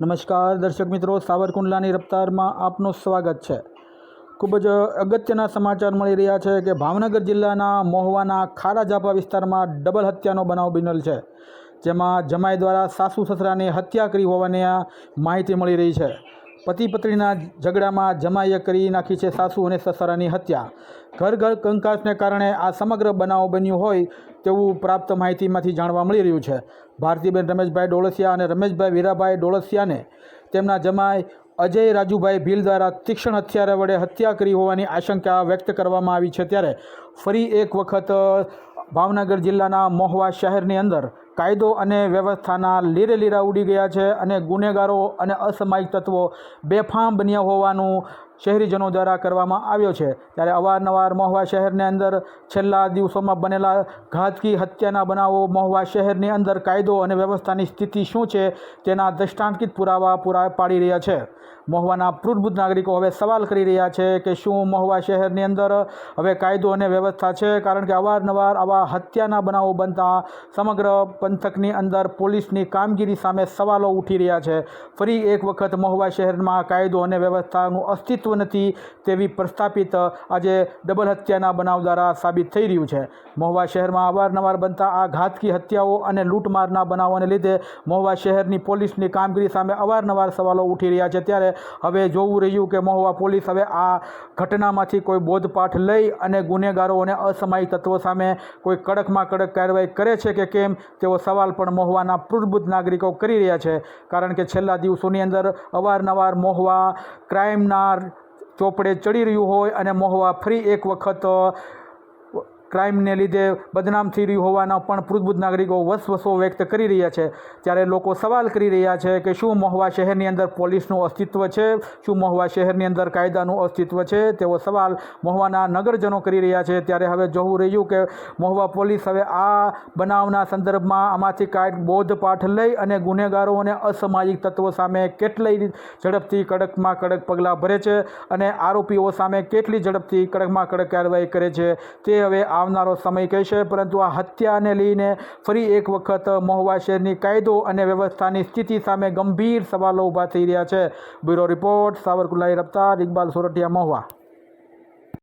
નમસ્કાર દર્શક મિત્રો, સાવરકુંડલાની રફતારમાં આપનું સ્વાગત છે. ખૂબ જ અગત્યના સમાચાર મળી રહ્યા છે કે ભાવનગર જિલ્લાના મહુવાના ખારાજાપા વિસ્તારમાં ડબલ હત્યાનો બનાવ બનેલ છે, જેમાં જમાઈ દ્વારા સાસુ સસરાની હત્યા કરી હોવાની માહિતી મળી રહી છે. પતિ પત્નીના ઝઘડામાં જમાઈએ કરી નાખી છે સાસુ અને સસરાની હત્યા. ઘર ઘર કંકાસને કારણે આ સમગ્ર બનાવ બન્યું હોય તેવું પ્રાપ્ત માહિતીમાંથી જાણવા મળી રહ્યું છે. ભારતીબેન રમેશભાઈ ડોળસિયા અને રમેશભાઈ વીરાભાઈ ડોળસિયાને તેમના જમાઈ અજય રાજુભાઈ ભીલ દ્વારા તીક્ષ્ણ હથિયાર વડે હત્યા કરી હોવાની આશંકા વ્યક્ત કરવામાં આવી છે ત્યારે ફરી એક વખત ભાવનગર જિલ્લાના મોહવા શહેરની અંદર કાયદો અને વ્યવસ્થાના લીરે લીરા ઉડી ગયા છે અને ગુનેગારો અને અસામાયિક તત્વો બેફામ બન્યા હોવાનું શહેરીજનો દ્વારા કરવામાં આવ્યો છે. ત્યારે અવારનવાર મહુવા શહેરની અંદર છેલ્લા દિવસોમાં બનેલા ઘાતકી હત્યાના બનાવો મહુવા શહેરની અંદર કાયદો અને વ્યવસ્થાની સ્થિતિ શું છે તેના દ્રષ્ટાંકિત પુરાવા પૂરા પાડી રહ્યા છે. મહુવાના પૃથ્ભૂત નાગરિકો હવે સવાલ કરી રહ્યા છે કે શું મહુવા શહેરની અંદર હવે કાયદો અને વ્યવસ્થા છે? કારણ કે અવારનવાર આવા હત્યાના બનાવો બનતા સમગ્ર પંથકની અંદર પોલીસની કામગીરી સામે સવાલો ઉઠી રહ્યા છે. ફરી એક વખત મહુવા શહેરમાં કાયદો અને વ્યવસ્થાનું અસ્તિત્વ નથી તેવી પ્રસ્થાપિત આજે ડબલ હત્યાના બનાવ દ્વારા સાબિત થઈ રહ્યું છે. મહુવા શહેરમાં અવારનવાર બનતા આ ઘાતકી હત્યાઓ અને લૂંટમારના બનાવોને લીધે મહુવા શહેરની પોલીસની કામગીરી સામે અવારનવાર સવાલો ઉઠી રહ્યા છે. ત્યારે હવે જોવું રહ્યું કે મહુવા પોલીસ હવે આ ઘટનામાંથી કોઈ બોધપાઠ લઈ અને ગુનેગારો અને અસમાયિક તત્વો સામે કોઈ કડકમાં કડક કાર્યવાહી કરે છે કે કેમ, તેવો સવાલ પણ મહુવાના પૃથ્ભૂત નાગરિકો કરી રહ્યા છે. કારણ કે છેલ્લા દિવસોની અંદર અવારનવાર મહુવા ક્રાઇમના ચોપડે ચડી રહ્યું હોય અને મહુવા ફરી એક વખત ક્રાઇમને લીધે બદનામ થઈ રહ્યું હોવાના પણ પૃથ્ભૂત નાગરિકો વસવસો વ્યક્ત કરી રહ્યા છે. ત્યારે લોકો સવાલ કરી રહ્યા છે કે શું મહુવા શહેરની અંદર પોલીસનું અસ્તિત્વ છે? શું મહુવા શહેરની અંદર કાયદાનું અસ્તિત્વ છે? તેવો સવાલ મહુવાના નગરજનો કરી રહ્યા છે. ત્યારે હવે જોવું રહ્યું કે મહુવા પોલીસ હવે આ બનાવના સંદર્ભમાં આમાંથી કાંઈક બોધપાઠ લઈ અને ગુનેગારો અને અસામાજિક તત્વો સામે કેટલી ઝડપથી કડકમાં કડક પગલાં ભરે છે અને આરોપીઓ સામે કેટલી ઝડપથી કડકમાં કડક કાર્યવાહી કરે છે તે હવે આવનારો સમય કહેશે પરંતુ આ હત્યાને લઈને ફરી એક વખત મહુવા શહેરની કાયદો અને વ્યવસ્થાની સ્થિતિ સામે ગંભીર સવાલો ઊભા થઈ રહ્યા છે. બ્યુરો રિપોર્ટ સાવરકુલાઈ રફતાર, ઇકબાલ સોરઠિયા, મહુવા.